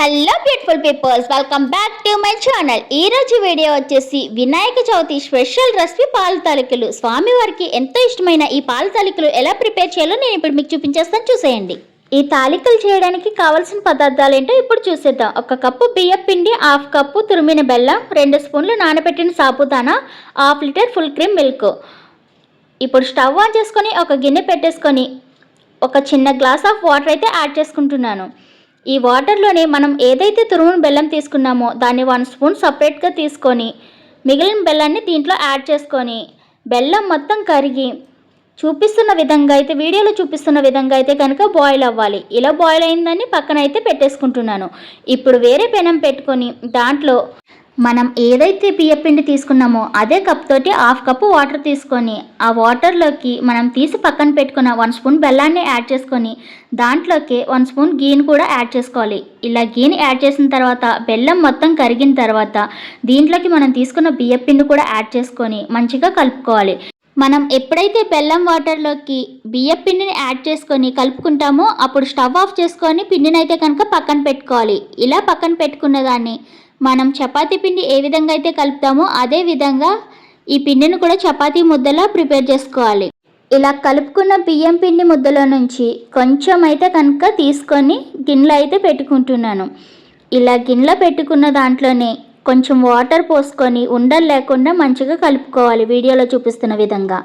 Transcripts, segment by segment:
Hello beautiful peoples welcome back to my channel ఈ రోజు video వచ్చేసి వినాయక చవితి స్పెషల్ రెసిపీ పాల తాలికలు. స్వామివారికి ఎంతో ఇష్టమైన ఈ పాల తాలికలు ఎలా ప్రిపేర్ చేయాలో నేను ఇప్పుడు మీకు చూపించేస్తాను. చూసేయండి. ఈ తాలికలు చేయడానికి కావాల్సిన పదార్థాలు ఏంటో ఇప్పుడు చూసేద్దాం. ఒక కప్పు బియ్యం పిండి హాఫ్ కప్పు తురిమిన బెల్లం రెండు స్పూన్లు నానబెట్టిన sabudana half litre full cream milk. ఇప్పుడు స్టవ్ ఆన్ చేసుకొని ఒక గిన్నె పెట్టేసుకొని ఒక చిన్న గ్లాస్ ఆఫ్ వాటర్ అయితే యాడ్ చేసుకుంటున్నాను. ఈ వాటర్లోనే మనం ఏదైతే తురుమున బెల్లం తీసుకున్నామో దాన్ని వన్ స్పూన్ సపరేట్గా తీసుకొని మిగిలిన బెల్లాన్ని దీంట్లో యాడ్ చేసుకొని బెల్లం మొత్తం కరిగి చూపిస్తున్న విధంగా అయితే వీడియోలో చూపిస్తున్న విధంగా అయితే కనుక బాయిల్ అవ్వాలి. ఇలా బాయిల్ అయిందని పక్కన అయితే పెట్టేసుకుంటున్నాను. ఇప్పుడు వేరే పెనం పెట్టుకొని దాంట్లో మనం ఏదైతే బియ్యపిండి తీసుకున్నామో అదే కప్ తోటి హాఫ్ కప్పు వాటర్ తీసుకొని ఆ వాటర్లోకి మనం తీసి పక్కన పెట్టుకున్న వన్ స్పూన్ బెల్లాన్ని యాడ్ చేసుకొని దాంట్లోకి వన్ స్పూన్ గీని కూడా యాడ్ చేసుకోవాలి. ఇలా గీని యాడ్ చేసిన తర్వాత బెల్లం మొత్తం కరిగిన తర్వాత దీంట్లోకి మనం తీసుకున్న బియ్యపిండి కూడా యాడ్ చేసుకొని మంచిగా కలుపుకోవాలి. మనం ఎప్పుడైతే బెల్లం వాటర్లోకి బియ్యం పిండిని యాడ్ చేసుకొని కలుపుకుంటామో అప్పుడు స్టవ్ ఆఫ్ చేసుకొని పిండిని అయితే కనుక పక్కన పెట్టుకోవాలి. ఇలా పక్కన పెట్టుకున్న దాన్ని మనం చపాతీ పిండి ఏ విధంగా అయితే కలుపుతామో అదే విధంగా ఈ పిండిని కూడా చపాతీ ముద్దలా ప్రిపేర్ చేసుకోవాలి. ఇలా కలుపుకున్న బియ్యం పిండి ముద్దలో నుంచి కొంచెం అయితే కనుక తీసుకొని గిన్నెలో అయితే పెట్టుకుంటున్నాను. ఇలా గిన్నెలో పెట్టుకున్న దాంట్లోనే కొంచెం వాటర్ పోసుకొని ఉండలు లేకుండా మంచిగా కలుపుకోవాలి వీడియోలో చూపిస్తున్న విధంగా.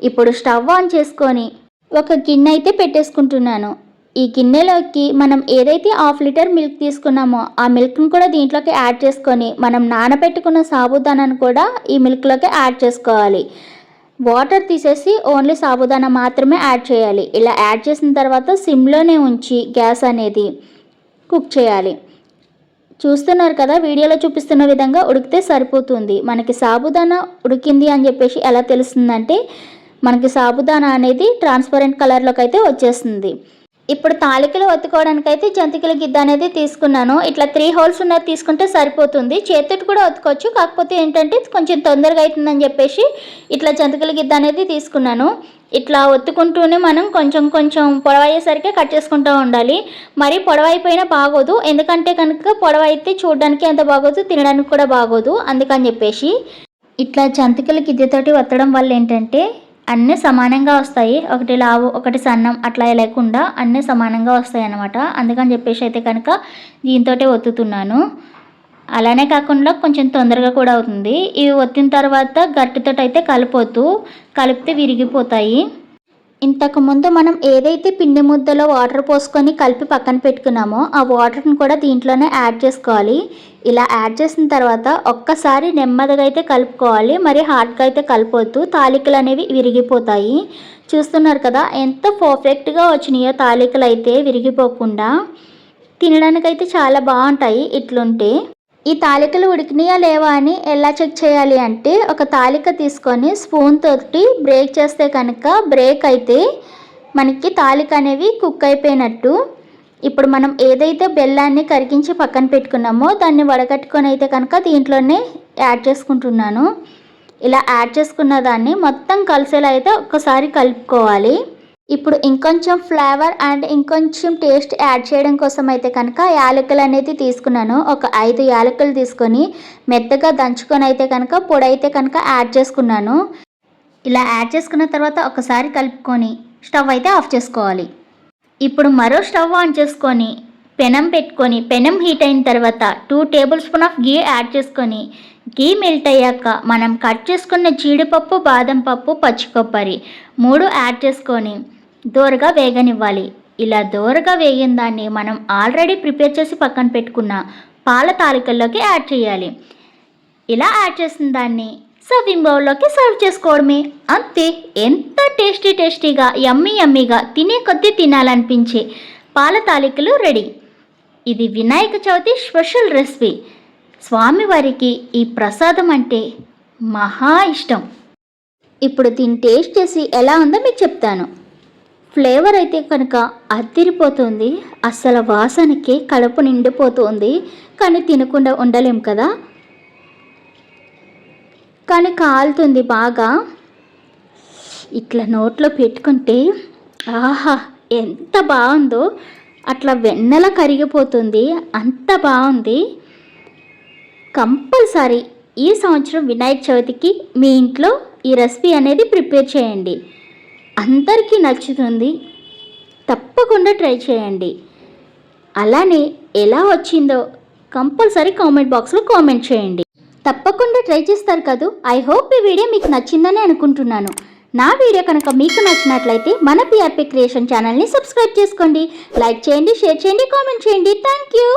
ఇప్పుడు స్టవ్ ఆన్ చేసుకొని ఒక గిన్నె అయితే పెట్టేసుకుంటున్నాను. ఈ గిన్నెలోకి మనం ఏదైతే హాఫ్ లీటర్ మిల్క్ తీసుకున్నామో ఆ మిల్క్ని కూడా దీంట్లోకి యాడ్ చేసుకొని మనం నానబెట్టుకున్న సాబుదానాను కూడా ఈ మిల్క్లోకి యాడ్ చేసుకోవాలి. వాటర్ తీసేసి ఓన్లీ సాబుదానా మాత్రమే యాడ్ చేయాలి. ఇలా యాడ్ చేసిన తర్వాత సిమ్లోనే ఉంచి గ్యాస్ అనేది కుక్ చేయాలి. చూస్తున్నారు కదా వీడియోలో చూపిస్తున్న విధంగా ఉడికితే సరిపోతుంది. మనకి సాబుదానా ఉడికింది అని చెప్పేసి ఎలా తెలుస్తుందంటే మనకి సాబుదానా అనేది ట్రాన్స్పరెంట్ కలర్లోకి అయితే వచ్చేస్తుంది. ఇప్పుడు తాలికలు ఒత్తుకోవడానికి అయితే జంతికల గిద్ద అనేది తీసుకున్నాను. ఇట్లా త్రీ హోల్స్ ఉన్నది తీసుకుంటే సరిపోతుంది. చేతితో కూడా ఒత్తుకోవచ్చు. కాకపోతే ఏంటంటే కొంచెం తొందరగా అవుతుందని చెప్పేసి ఇట్లా జంతికల గిద్ద అనేది తీసుకున్నాను. ఇట్లా ఒత్తుకుంటూనే మనం కొంచెం కొంచెం పొడవయ్యేసరికి కట్ చేసుకుంటూ ఉండాలి. మరి పొడవైపోయినా బాగోదు. ఎందుకంటే కనుక పొడవైతే చూడడానికి అంత బాగోదు తినడానికి కూడా బాగోదు. అందుకని చెప్పేసి ఇట్లా జంతికల గిద్దెతోటి ఒత్తడం వల్ల ఏంటంటే అన్నీ సమానంగా వస్తాయి. ఒకటి లావు ఒకటి సన్నం అట్లా లేకుండా అన్నీ సమానంగా వస్తాయి అన్నమాట అందుకని చెప్పేసి అయితే కనుక దీంతో ఒత్తుతున్నాను. అలానే కాకుండా కొంచెం తొందరగా కూడా అవుతుంది. ఇవి ఒత్తిన తర్వాత గట్టితో అయితే కలిపోతూ కలిపితే విరిగిపోతాయి. ఇంతకు ముందు మనం ఏదైతే పిండి ముద్దలో వాటర్ పోసుకొని కలిపి పక్కన పెట్టుకున్నామో ఆ వాటర్ని కూడా దీంట్లోనే యాడ్ చేసుకోవాలి. ఇలా యాడ్ చేసిన తర్వాత ఒక్కసారి నెమ్మదిగా అయితే కలుపుకోవాలి. మరి హార్డ్గా అయితే కలిపొద్దు. తాలికలు అనేవి విరిగిపోతాయి. చూస్తున్నారు కదా ఎంత పర్ఫెక్ట్గా వచ్చినాయో తాలికలు అయితే విరిగిపోకుండా. తినడానికైతే చాలా బాగుంటాయి ఇట్లుంటే. ఈ తాలికలు ఉడికినాయా లేవా అని ఎలా చెక్ చేయాలి అంటే ఒక తాలిక తీసుకొని స్పూన్ తోటి బ్రేక్ చేస్తే కనుక బ్రేక్ అయితే మనకి తాలిక అనేవి కుక్ అయిపోయినట్టు. ఇప్పుడు మనం ఏదైతే బెల్లాన్ని కరిగించి పక్కన పెట్టుకున్నామో దాన్ని వడగట్టుకొని అయితే కనుక దీంట్లోనే యాడ్ చేసుకుంటున్నాను. ఇలా యాడ్ చేసుకున్న దాన్ని మొత్తం కలిసేలా అయితే ఒక్కసారి కలుపుకోవాలి. ఇప్పుడు ఇంకొంచెం ఫ్లేవర్ అండ్ ఇంకొంచెం టేస్ట్ యాడ్ చేయడం కోసం అయితే కనుక యాలకులు అనేది తీసుకున్నాను. ఒక ఐదు యాలకులు తీసుకొని మెత్తగా దంచుకొని అయితే కనుక పొడి అయితే కనుక యాడ్ చేసుకున్నాను. ఇలా యాడ్ చేసుకున్న తర్వాత ఒకసారి కలుపుకొని స్టవ్ అయితే ఆఫ్ చేసుకోవాలి. ఇప్పుడు మరో స్టవ్ ఆన్ చేసుకొని పెనం పెట్టుకొని పెనం హీట్ అయిన తర్వాత two tablespoon of ghee add చేసుకొని గీ మెల్ట్ అయ్యాక మనం కట్ చేసుకున్న జీడిపప్పు బాదం పప్పు పచ్చి కొబ్బరి మూడు యాడ్ చేసుకొని దోరగా వేగనివ్వాలి. ఇలా దోరగా వేగిన దాన్ని మనం ఆల్రెడీ ప్రిపేర్ చేసి పక్కన పెట్టుకున్న పాల తాలికల్లోకి యాడ్ చేయాలి. ఇలా యాడ్ చేసిన దాన్ని సర్వింగ్ బౌల్లోకి సర్వ్ చేసుకోవడమే. అంతే ఎంత టేస్టీ టేస్టీగా యమ్మీ యమ్మీగా తినే కొద్దీ తినాలనిపించే పాల తాలికలు రెడీ. ఇది వినాయక చవితి స్పెషల్ రెసిపీ. స్వామివారికి ఈ ప్రసాదం అంటే మహా ఇష్టం. ఇప్పుడు దీన్ని టేస్ట్ చేసి ఎలా ఉందో మీకు చెప్తాను. ఫ్లేవర్ అయితే కనుక అద్దిరిపోతుంది అస్సలు వాసనకి కడుపు నిండిపోతుంది. కానీ తినకుండా ఉండలేం కదా? కానీ కాలుతుంది బాగా. ఇట్లా నోట్లో పెట్టుకుంటే ఆహా ఎంత బాగుందో. అట్లా వెన్నెల కరిగిపోతుంది. అంత బాగుంది. కంపల్సరీ ఈ సంవత్సరం వినాయక చవితికి మీ ఇంట్లో ఈ రెసిపీ అనేది ప్రిపేర్ చేయండి. అందరికీ నచ్చుతుంది. తప్పకుండా ట్రై చేయండి. అలానే ఎలా వచ్చిందో కంపల్సరీ కామెంట్ బాక్స్లో కామెంట్ చేయండి. తప్పకుండా ట్రై చేస్తారు కదూ. ఐ హోప్ ఈ వీడియో మీకు నచ్చిందని అనుకుంటున్నాను. నా వీడియో కనుక మీకు నచ్చినట్లయితే మన పిఆర్పి క్రియేషన్ ఛానల్ని సబ్స్క్రైబ్ చేసుకోండి. లైక్ చేయండి షేర్ చేయండి కామెంట్ చేయండి. Thank you.